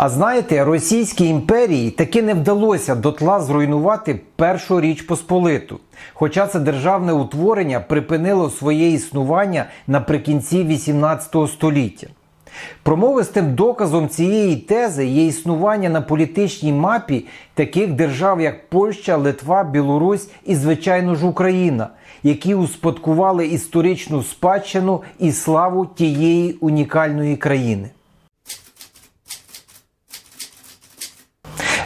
А знаєте, Російській імперії таки не вдалося дотла зруйнувати першу річ Посполиту. Хоча це державне утворення припинило своє існування наприкінці 18 століття. Промовистим доказом цієї тези є існування на політичній мапі таких держав, як Польща, Литва, Білорусь і, звичайно ж, Україна, які успадкували історичну спадщину і славу тієї унікальної країни.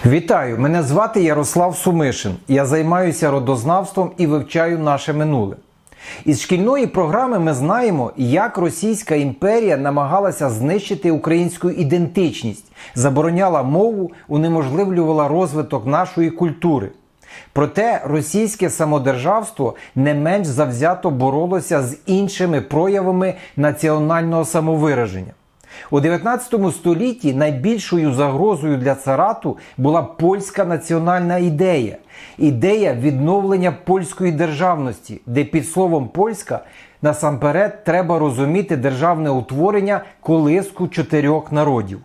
Вітаю! Мене звати Ярослав Сумишин. Я займаюся родознавством і вивчаю наше минуле. Із шкільної програми ми знаємо, як Російська імперія намагалася знищити українську ідентичність, забороняла мову, унеможливлювала розвиток нашої культури. Проте російське самодержавство не менш завзято боролося з іншими проявами національного самовираження. У 19 столітті найбільшою загрозою для царату була польська національна ідея, ідея відновлення польської державності, де під словом польська насамперед треба розуміти державне утворення колиску чотирьох народів.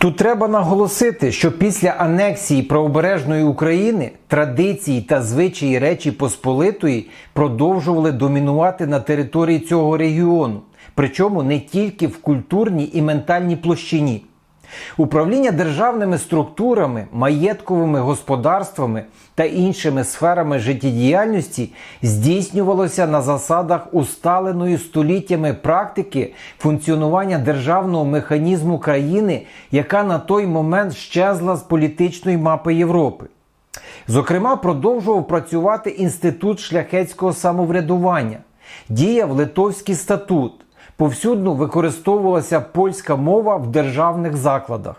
Тут треба наголосити, що після анексії правобережної України традиції та звичаї Речі Посполитої продовжували домінувати на території цього регіону, причому не тільки в культурній і ментальній площині. Управління державними структурами, маєтковими господарствами та іншими сферами життєдіяльності здійснювалося на засадах усталеної століттями практики функціонування державного механізму країни, яка на той момент щезла з політичної мапи Європи. Зокрема, продовжував працювати інститут шляхетського самоврядування, діяв Литовський статут. Повсюдно використовувалася польська мова в державних закладах.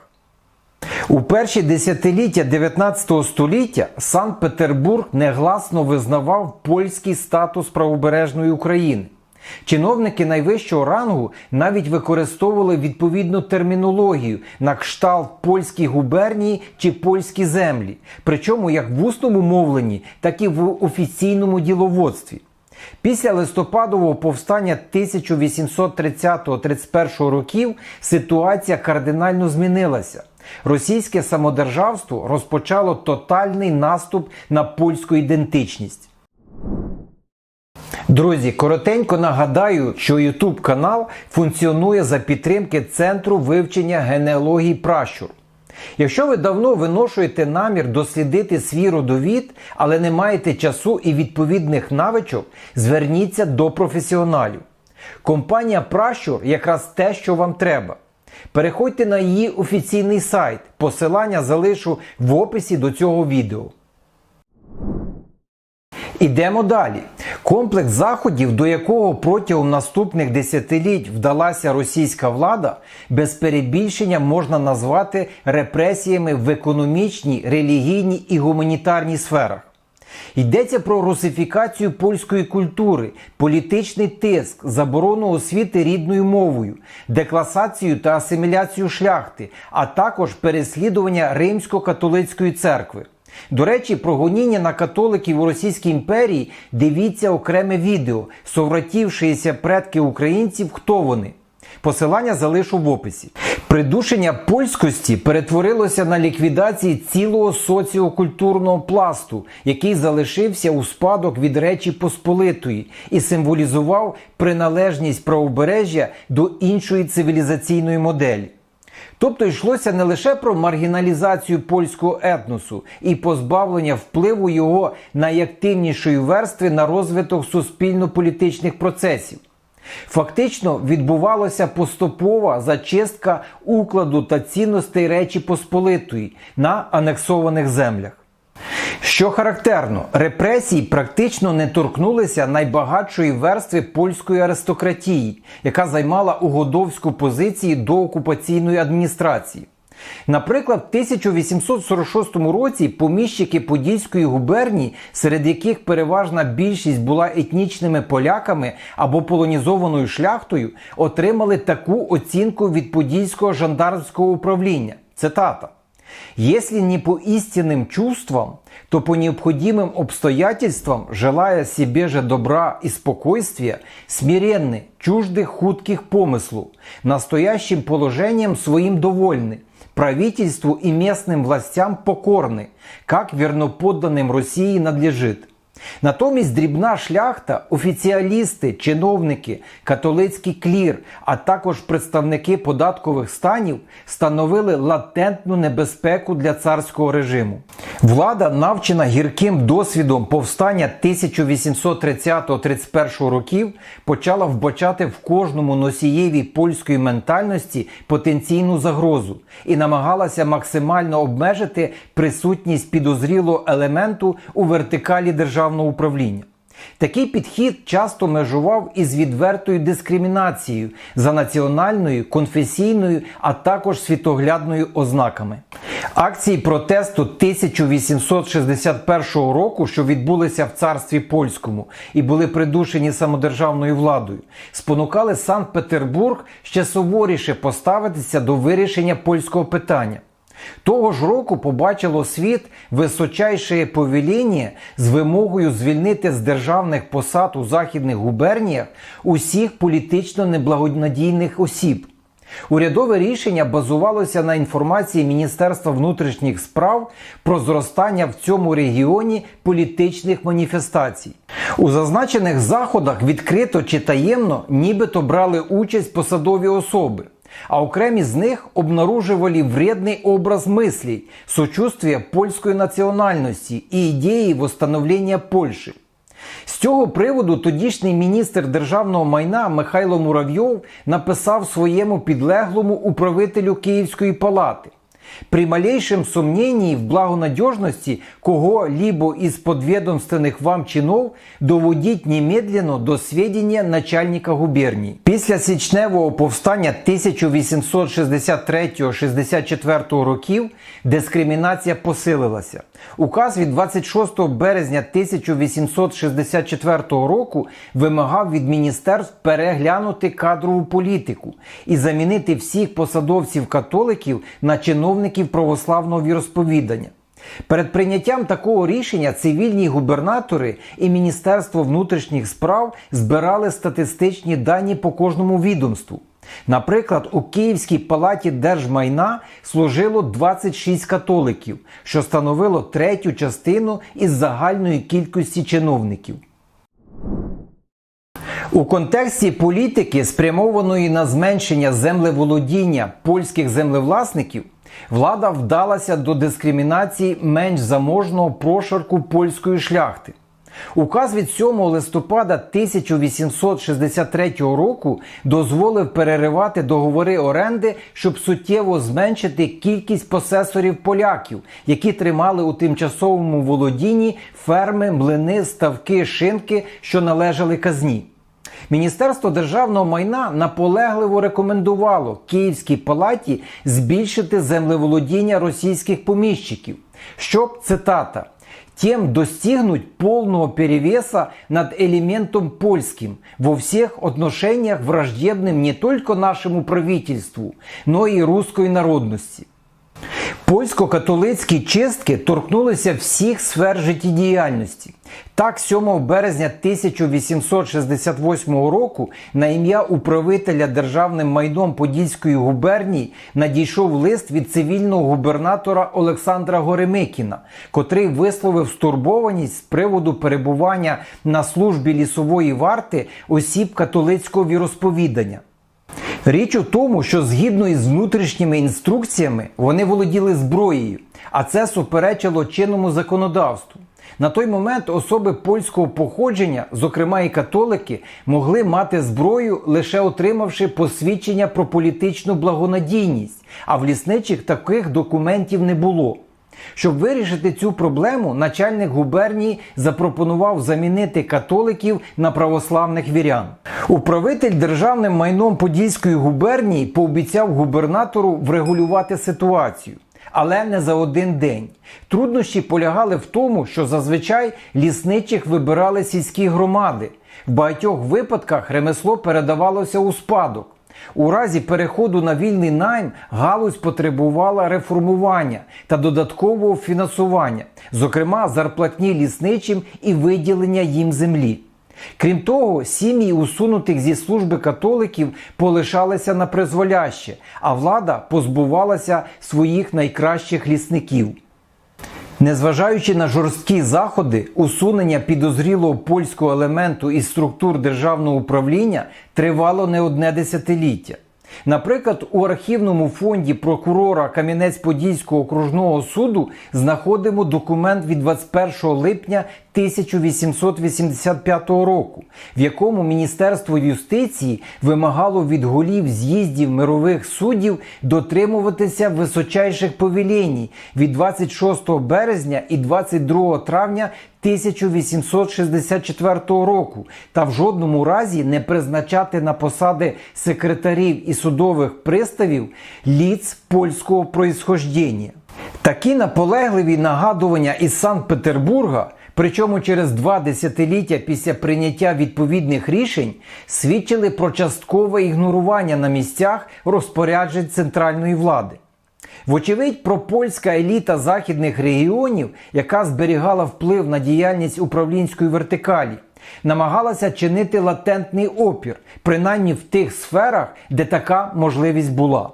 У перші десятиліття 19 століття Санкт-Петербург негласно визнавав польський статус правобережної України. Чиновники найвищого рангу навіть використовували відповідну термінологію на кшталт польські губернії чи польські землі, причому як в усному мовленні, так і в офіційному діловодстві. Після листопадового повстання 1830-31 років ситуація кардинально змінилася. Російське самодержавство розпочало тотальний наступ на польську ідентичність. Друзі, коротенько нагадаю, що YouTube канал функціонує за підтримки Центру вивчення генеалогії пращур. Якщо ви давно виношуєте намір дослідити свій родовід, але не маєте часу і відповідних навичок, зверніться до професіоналів. Компанія Пращур якраз те, що вам треба. Переходьте на її офіційний сайт. Посилання залишу в описі до цього відео. Ідемо далі. Комплекс заходів, до якого протягом наступних десятиліть вдалася російська влада, без перебільшення можна назвати репресіями в економічній, релігійній і гуманітарній сферах. Йдеться про русифікацію польської культури, політичний тиск, заборону освіти рідною мовою, декласацію та асиміляцію шляхти, а також переслідування Римсько-католицької церкви. До речі, про гоніння на католиків у Російській імперії дивіться окреме відео, совратівшися предки українців, хто вони. Посилання залишу в описі. Придушення польськості перетворилося на ліквідації цілого соціокультурного пласту, який залишився у спадок від Речі Посполитої і символізував приналежність правобережжя до іншої цивілізаційної моделі. Тобто йшлося не лише про маргіналізацію польського етносу і позбавлення впливу його найактивнішої верстви на розвиток суспільно-політичних процесів. Фактично відбувалася поступова зачистка укладу та цінностей Речі Посполитої на анексованих землях. Що характерно, репресії практично не торкнулися найбагатшої верстви польської аристократії, яка займала угодовську позицію до окупаційної адміністрації. Наприклад, в 1846 році поміщики Подільської губернії, серед яких переважна більшість була етнічними поляками або полонізованою шляхтою, отримали таку оцінку від Подільського жандармського управління. Цитата. Если не по истинным чувствам, то по необходимым обстоятельствам, желая себе же добра и спокойствия, смиренны, чужды хутких помыслу, настоящим положением своим довольны, правительству и местным властям покорны, как верноподданным Росії надлежит. Натомість дрібна шляхта, офіціалісти, чиновники, католицький клір, а також представники податкових станів становили латентну небезпеку для царського режиму. Влада, навчена гірким досвідом повстання 1830-31 років, почала вбачати в кожному носієві польської ментальності потенційну загрозу і намагалася максимально обмежити присутність підозрілого елементу у вертикалі державного управління. Такий підхід часто межував із відвертою дискримінацією за національною, конфесійною, а також світоглядною ознаками. Акції протесту 1861 року, що відбулися в царстві польському і були придушені самодержавною владою, спонукали Санкт-Петербург ще суворіше поставитися до вирішення польського питання. Того ж року побачило світ височайше повеління з вимогою звільнити з державних посад у західних губерніях усіх політично неблагонадійних осіб. Урядове рішення базувалося на інформації Міністерства внутрішніх справ про зростання в цьому регіоні політичних маніфестацій. У зазначених заходах відкрито чи таємно нібито брали участь посадові особи а окремі з них обнаружували вредний образ мислі, сочувствие польської національності і ідеї восстановлення Польщі. З цього приводу тодішній міністр державного майна Михайло Муравйов написав своєму підлеглому управителю Київської палати. При малейшем сомнении в благонадежности кого-либо из подведомственных вам чинов доводіть немедленно до сведення начальника губернії. Після січневого повстання 1863-64 років дискримінація посилилася. Указ від 26 березня 1864 року вимагав від міністерств переглянути кадрову політику і замінити всіх посадовців-католиків на чиновників православного віросповідання. Перед прийняттям такого рішення цивільні губернатори і Міністерство внутрішніх справ збирали статистичні дані по кожному відомству. Наприклад, у Київській палаті держмайна служило 26 католиків, що становило третю частину із загальної кількості чиновників. У контексті політики, спрямованої на зменшення землеволодіння польських землевласників, влада вдалася до дискримінації менш заможного прошарку польської шляхти. Указ від 7 листопада 1863 року дозволив переривати договори оренди, щоб суттєво зменшити кількість посесорів поляків, які тримали у тимчасовому володінні ферми, млини, ставки, шинки, що належали казні. Міністерство державного майна наполегливо рекомендувало Київській палаті збільшити землеволодіння російських поміщиків, щоб цитата. Тем достигнуть полного перевеса над элементом польским во всех отношениях враждебным не только нашему правительству, но и русской народности. Польсько-католицькі чистки торкнулися всіх сфер життєдіяльності. Так, 7 березня 1868 року на ім'я управителя державним майном Подільської губернії надійшов лист від цивільного губернатора Олександра Горемикіна, котрий висловив стурбованість з приводу перебування на службі лісової варти осіб католицького віросповідання. Річ у тому, що згідно із внутрішніми інструкціями вони володіли зброєю, а це суперечило чинному законодавству. На той момент особи польського походження, зокрема і католики, могли мати зброю, лише отримавши посвідчення про політичну благонадійність, а в лісничих таких документів не було. Щоб вирішити цю проблему, начальник губернії запропонував замінити католиків на православних вірян. Управитель державним майном Подільської губернії пообіцяв губернатору врегулювати ситуацію. Але не за один день. Труднощі полягали в тому, що зазвичай лісничих вибирали сільські громади. В багатьох випадках ремесло передавалося у спадок. У разі переходу на вільний найм галузь потребувала реформування та додаткового фінансування, зокрема зарплатні лісничим і виділення їм землі. Крім того, сім'ї усунутих зі служби католиків полишалися на призволяще, а влада позбувалася своїх найкращих лісників. Незважаючи на жорсткі заходи, усунення підозрілого польського елементу із структур державного управління тривало не одне десятиліття. Наприклад, у архівному фонді прокурора Кам'янець-Подільського окружного суду знаходимо документ від 21 липня 1885 року, в якому Міністерство юстиції вимагало від голів з'їздів мирових суддів дотримуватися височайших повелінь від 26 березня і 22 травня 1864 року та в жодному разі не призначати на посади секретарів і судових приставів ліц польського происхождення. Такі наполегливі нагадування із Санкт-Петербурга, причому через два десятиліття після прийняття відповідних рішень, свідчили про часткове ігнорування на місцях розпоряджень центральної влади. Вочевидь, пропольська еліта західних регіонів, яка зберігала вплив на діяльність управлінської вертикалі, намагалася чинити латентний опір, принаймні в тих сферах, де така можливість була.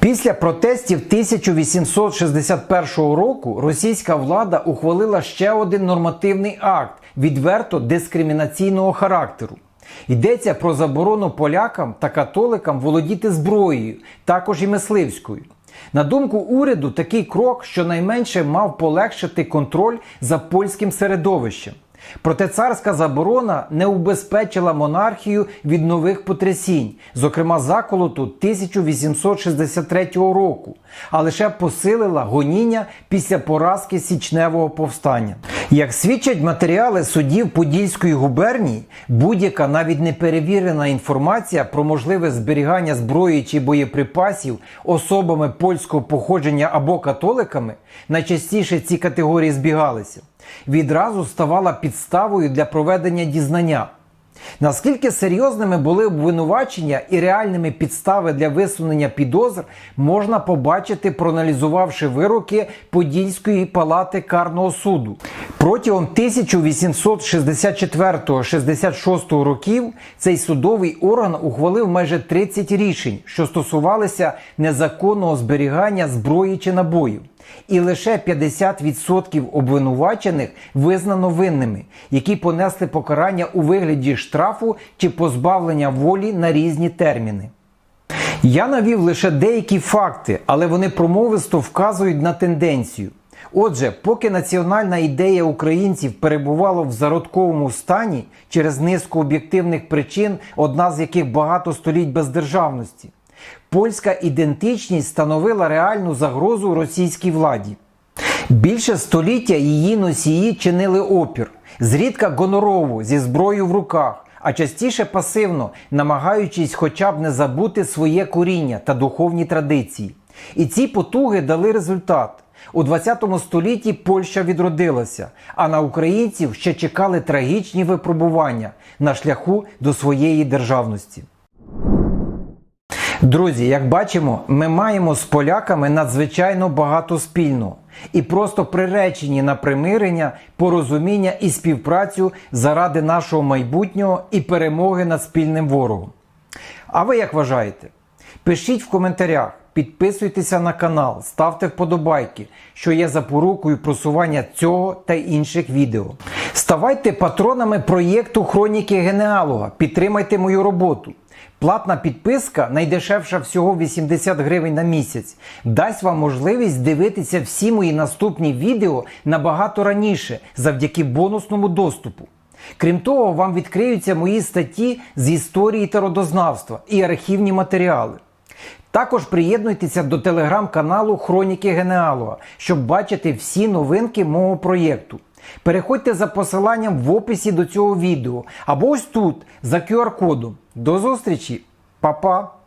Після протестів 1861 року російська влада ухвалила ще один нормативний акт відверто дискримінаційного характеру. Йдеться про заборону полякам та католикам володіти зброєю, також і мисливською. На думку уряду, такий крок щонайменше мав полегшити контроль за польським середовищем. Проте царська заборона не убезпечила монархію від нових потрясінь, зокрема заколоту 1863 року, а лише посилила гоніння після поразки січневого повстання. Як свідчать матеріали судів Подільської губернії, будь-яка навіть неперевірена інформація про можливе зберігання зброї чи боєприпасів особами польського походження або католиками, найчастіше ці категорії збігалися, відразу ставала підставою для проведення дізнання. Наскільки серйозними були обвинувачення і реальними підстави для висунення підозр, можна побачити, проаналізувавши вироки Подільської палати карного суду. Протягом 1864-66 років цей судовий орган ухвалив майже 30 рішень, що стосувалися незаконного зберігання зброї чи набоїв. І лише 50% обвинувачених визнано винними, які понесли покарання у вигляді штрафу чи позбавлення волі на різні терміни. Я навів лише деякі факти, але вони промовисто вказують на тенденцію. Отже, поки національна ідея українців перебувала в зародковому стані через низку об'єктивних причин, одна з яких багато століть бездержавності, польська ідентичність становила реальну загрозу російській владі. Більше століття її носії чинили опір, зрідка гонорово зі зброєю в руках, а частіше пасивно, намагаючись хоча б не забути своє коріння та духовні традиції. І ці потуги дали результат. У 20 столітті Польща відродилася, а на українців ще чекали трагічні випробування на шляху до своєї державності. Друзі, як бачимо, ми маємо з поляками надзвичайно багато спільного і просто приречені на примирення, порозуміння і співпрацю заради нашого майбутнього і перемоги над спільним ворогом. А ви як вважаєте? Пишіть в коментарях, підписуйтеся на канал, ставте вподобайки, що є запорукою просування цього та інших відео. Ставайте патронами проєкту Хроніки Генеалога, підтримайте мою роботу. Платна підписка, найдешевша всього 80 гривень на місяць, дасть вам можливість дивитися всі мої наступні відео набагато раніше завдяки бонусному доступу. Крім того, вам відкриються мої статті з історії та родознавства і архівні матеріали. Також приєднуйтеся до телеграм-каналу Хроніки Генеалога, щоб бачити всі новинки мого проєкту. Переходьте за посиланням в описі до цього відео або ось тут за QR-кодом. До зустрічі, Па-па!